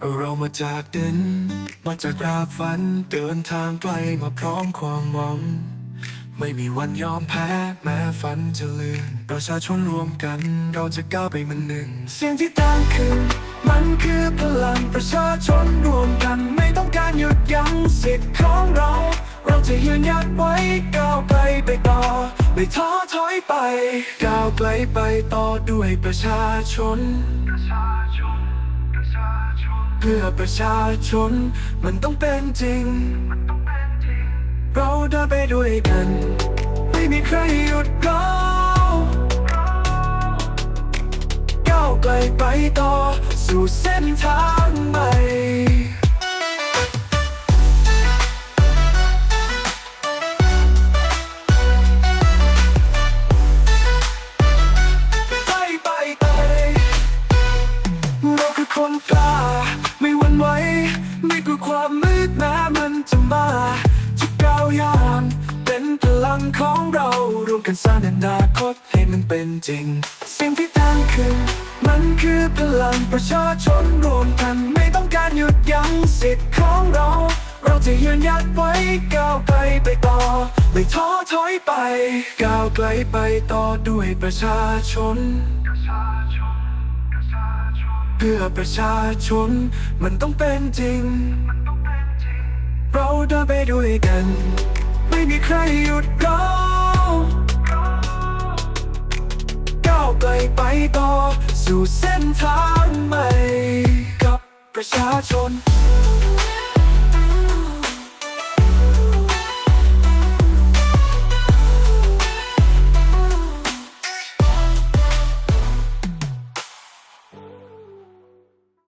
เรามาจากดิน มาจากรากฝัน เดินทางไกลมาพร้อมความหวัง ไม่มีวันยอมแพ้ แม้ฝันจะลือนประชาชนรวมกัน เราจะก้าวไปมันหนึ่ง เสียงที่ดังขึ้น มันคือพลังประชาชนรวมกัน ไม่ต้องการหยุดยั้งสิทธิ์ของเรา เราจะยืนหยัดไว้ก้าวไกลไปต่อ ไม่ท้อถอยไป ก้าวไกลไปต่อด้วยประชาชน เพื่อประชาชนมันต้องเป็นจริง เราเดินไปด้วยกัน ไม่มีใครหยุดเราก้าวไกลไปต่อสู่เส้นทางใหม่ คนกล้า ไม่หวั่นไหวไม่กลัวความมืดแม้มันจะมาจะก้าวยามเป็นพลังของเรารวมกันสร้างอนาคตให้มันเป็นจริง สิ่งที่ตั้งขึ้น มันคือพลังประชาชนรวมกันไม่ต้องการหยุดยั้งสิทธิ์ของเรา เราจะยืนหยัดไว้ก้าวไกลไปต่อ ไม่ท้อถอยไป ก้าวไกลไปต่อด้วยประชาชน เพื่อประชาชนมันต้องเป็นจริง เราเดินไปด้วยกัน ไม่มีใครหยุดเราก้าวไกลไปต่อสู่เส้นทางใหม่กับประชาชน